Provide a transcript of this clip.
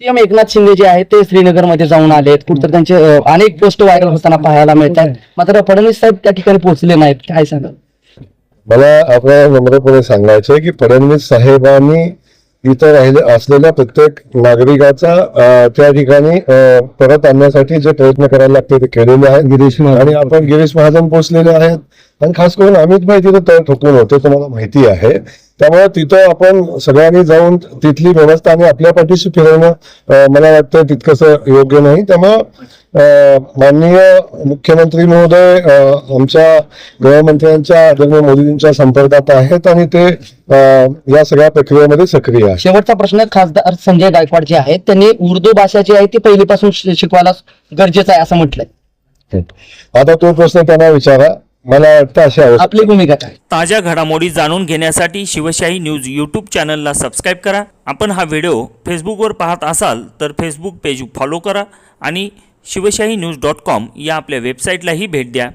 CM Eknath Shinde जे आहेत ते श्रीनगरमध्ये जाऊन आलेत कुठतर त्यांचे अं, अनेक पोस्ट व्हायरल होताना पाहायला मिळतात मात्र फडणवीस साहेब त्या ठिकाणी पोहोचले नाहीत. काय सांगाल? मला आपल्या नम्रपणे सांगायचं आहे की फडणवीस साहेबांनी इथं राहिले असलेल्या प्रत्येक नागरिकाचा अं, त्या ठिकाणी अं, परत आणण्यासाठी जे प्रयत्न करायला लागते ते केलेले आहेत. गिरीश आणि आपण गिरीश महाजन पोहोचलेले आहेत. आणि खास करून अमित भाई तिथं तळ ठोकून होते तुम्हाला माहिती आहे. त्यामुळे तिथं आपण सगळ्यांनी जाऊन तिथली व्यवस्था आणि आपल्या पाठीशी फिरवणं मला वाटतं तितकंसं योग्य नाही. त्यामुळं माननीय मुख्यमंत्री महोदय आमच्या गृहमंत्र्यांच्या आदरणीय मोदींच्या संपर्कात आहेत आणि ते या सगळ्या प्रक्रियेमध्ये सक्रिय आहेत. शेवटचा प्रश्न खासदार संजय गायकवाड जे आहेत त्यांनी उर्दू भाषा जी आहे ती पहिलीपासून शिकवायला गरजेचं आहे असं म्हटलंय. आता तो प्रश्न त्यांना विचारा. मला वाटतं अशी आपली भूमिका काय? ताज्या घडामोडी जाणून घेण्यासाठी शिवशाही न्यूज यूट्यूब चॅनलला सबस्क्राईब करा. आपण हा व्हिडिओ फेसबुकवर पाहत असाल तर फेसबुक पेज फॉलो करा आणि शिवशाही न्यूज डॉट कॉम या आपल्या वेबसाईटलाही भेट द्या.